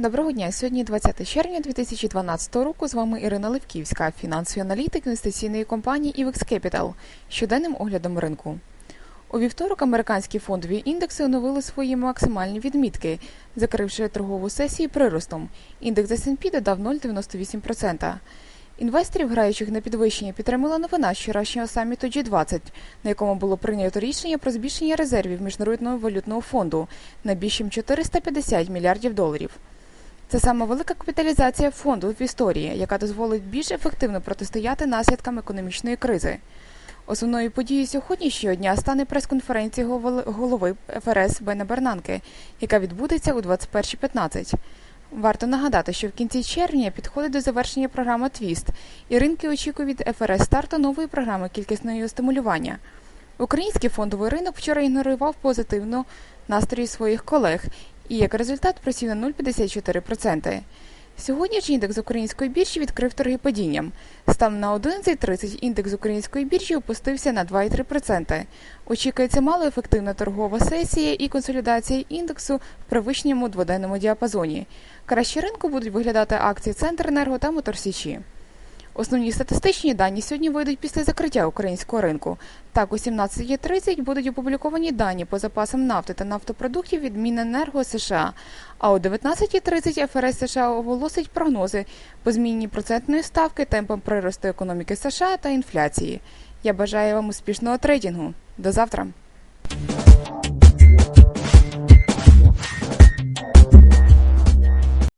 Доброго дня. Сьогодні 20 червня 2012 року. З вами Ірина Левківська, фінансовий аналітик інвестиційної компанії IVX Capital, щоденним оглядом ринку. У вівторок американські фондові індекси оновили свої максимальні відмітки, закривши торгову сесію приростом. Індекс S&P додав 0,98%. Інвесторів, граючих на підвищення, підтримала новина з вчорашнього саміту G20, на якому було прийнято рішення про збільшення резервів Міжнародного валютного фонду на більш ніж 450 мільярдів доларів. Це саме велика капіталізація фонду в історії, яка дозволить більш ефективно протистояти наслідкам економічної кризи. Основною подією сьогоднішнього дня стане прес-конференція голови ФРС Бена Бернанке, яка відбудеться у 21.15. Варто нагадати, що в кінці червня підходить до завершення програма Твіст, і ринки очікують від ФРС старту нової програми кількісного стимулювання. Український фондовий ринок вчора ігнорував позитивно настрої своїх колег і як результат просів на 0,54%. Сьогодні ж індекс української біржі відкрив торги падінням. Станом на 11.30 індекс української біржі опустився на 2,3%. Очікується малоефективна торгова сесія і консолідація індексу в привичному дводенному діапазоні. Краще ринку будуть виглядати акції Центренерго та Моторсічі. Основні статистичні дані сьогодні вийдуть після закриття українського ринку. Так, о 17.30 будуть опубліковані дані по запасам нафти та нафтопродуктів від Міненерго США. А о 19.30 ФРС США оголосить прогнози по зміні процентної ставки, темпам приросту економіки США та інфляції. Я бажаю вам успішного трейдингу. До завтра.